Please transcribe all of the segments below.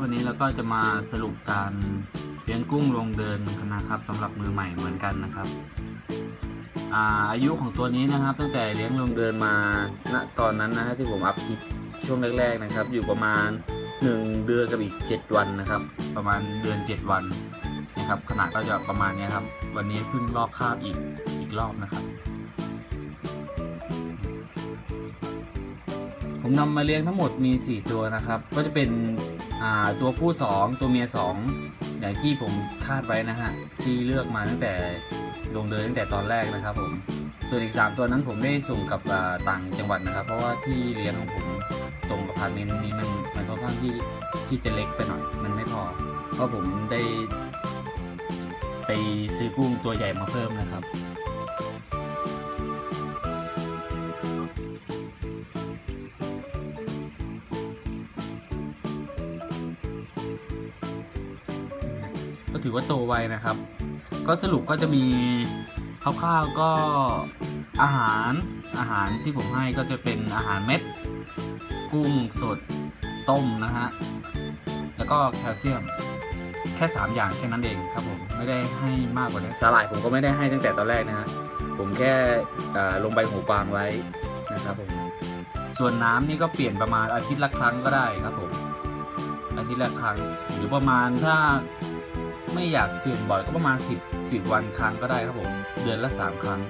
วันนี้เราก็จะมาสรุปการเลี้ยงกุ้งลงเดินนะครับสำหรับมือใหม่เหมือนกันนะครับอาอายุของตัวนี้นะครับ ตั้งแต่เลี้ยงลงเดินมาณตอนนั้นนะฮะที่ผมอัพคลิปช่วงแรกๆนะครับ อยู่ประมาณ 1 เดือนกับอีก 7 วันนะครับ ประมาณเดือน 7 วันนะครับขนาดก็จะประมาณนี้ครับ วันนี้เพิ่งลอกคาบอีกอีกรอบนะครับ ผมนำมาเลี้ยงทั้งหมดมี 4 ตัวนะครับ ก็จะเป็น ตัวผู้ 2 ตัวเมีย 2 อย่างที่ผมคาดไว้นะฮะ ที่เลือกมาตั้งแต่ลงเดินตั้งแต่ตอนแรกนะครับผม ส่วนอีก 3 ตัวนั้นผมได้ส่งกับต่างจังหวัดนะครับ เพราะว่าที่เลี้ยงของผมตรงกับพาร์ทเมนต์นี้มันมันค่อนข้างที่ที่จะเล็กไปหน่อย มันไม่พอ เพราะผมได้ ไปซื้อกุ้งตัวใหญ่มาเพิ่มนะครับ ก็ถือว่าโตไวนะครับ ก็สรุปก็จะมีคร่าวๆก็อาหารอาหารที่ผมให้ก็จะเป็นอาหารเม็ด กุ้งสดต้มนะฮะแล้วก็แคลเซียมแค่ 3 อย่างแค่นั้นเองครับผมไม่ได้ให้มากกว่านี้สาหร่ายผมก็ไม่ได้ให้ตั้งแต่ตอนแรกนะฮะผมแค่อ่าลงใบหูกวางไว้นะครับผมส่วนน้ำนี่ก็เปลี่ยนประมาณอาทิตย์ละครั้งก็ได้ครับผมอาทิตย์ละครั้งหรือประมาณถ้า ไม่อยากเปลี่ยนบ่อยก็ประมาณ 10 10 วันครั้งก็ได้ครับผม เดือนละ 3 ครั้ง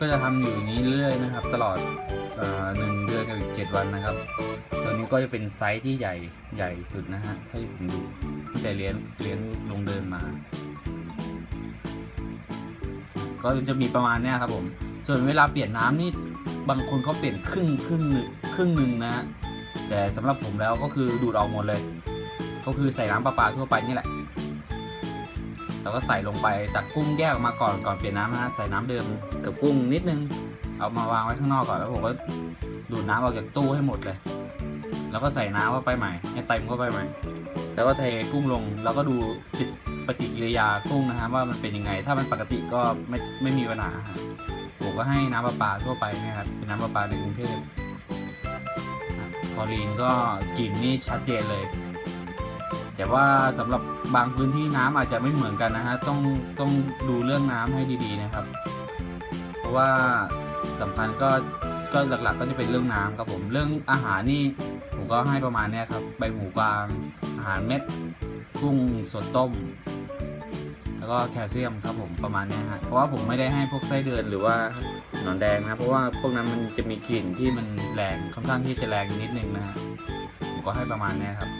ก็จะทำอยู่นี้เรื่อยๆนะครับ ตลอดหนึ่งเดือนกับอีกเจ็ดวันนะครับ ตัวนี้ก็จะเป็นไซส์ที่ใหญ่ใหญ่สุดนะฮะให้ผมดูตั้งแต่เลี้ยงเลี้ยงลงเดินมา ก็จะมีประมาณเนี้ยครับผม ส่วนเวลาเปลี่ยนน้ำนี่ บางคนเขาเปลี่ยนครึ่งครึ่งหนึ่งครึ่งหนึ่งนะ แต่สำหรับผมแล้วก็คือดูดออกหมดเลย ก็คือใส่น้ำประปาทั่วไปนี่แหละแล้วก็ใส่ลงไปตักกุ้งแยกออกมาก่อนก่อนเปลี่ยนน้ำนะฮะใส่น้ำเดิมกับกุ้งนิดนึง เอามาวางไว้ข้างนอกก่อนแล้วผมก็ดูดน้ำออกจากตู้ให้หมดเลย แล้วก็ใส่น้ำเข้าไปใหม่ให้เต็มเข้าไปใหม่ แล้วก็เทกุ้งลงแล้วก็ดูติด ปฏิกิริยากุ้งนะฮะว่ามันเป็นยังไง ถ้ามันปกติก็ไม่ไม่มีปัญหาผมก็ให้น้ำประปาทั่วไปเนะครับเป็นน้ำประปาในกรุงเทพคอรีนก็กลิ่นนี่ชัดเจนเลย แต่ว่าสำหรับบางพื้นที่น้ำอาจจะไม่เหมือนกันนะฮะต้องต้องดูเรื่องน้ำให้ดีๆนะครับ เพราะว่าสำคัญก็ก็หลักๆก็จะเป็นเรื่องน้ำครับผมเรื่องอาหารนี่ผมก็ให้ประมาณเนี้ยครับใบหมูกวางอาหารเม็ดกุ้งสดต้ม แล้วก็แคลเซียมครับผมประมาณนี้ฮะเพราะว่าผมไม่ได้ให้พวกไส้เดือนหรือว่าหนอนแดงนะเพราะว่าพวกนั้นมันจะมีกลิ่นที่มันแรงค่อนข้างที่จะแรงนิดนึงนะฮะผมก็ให้ประมาณนี้ครับ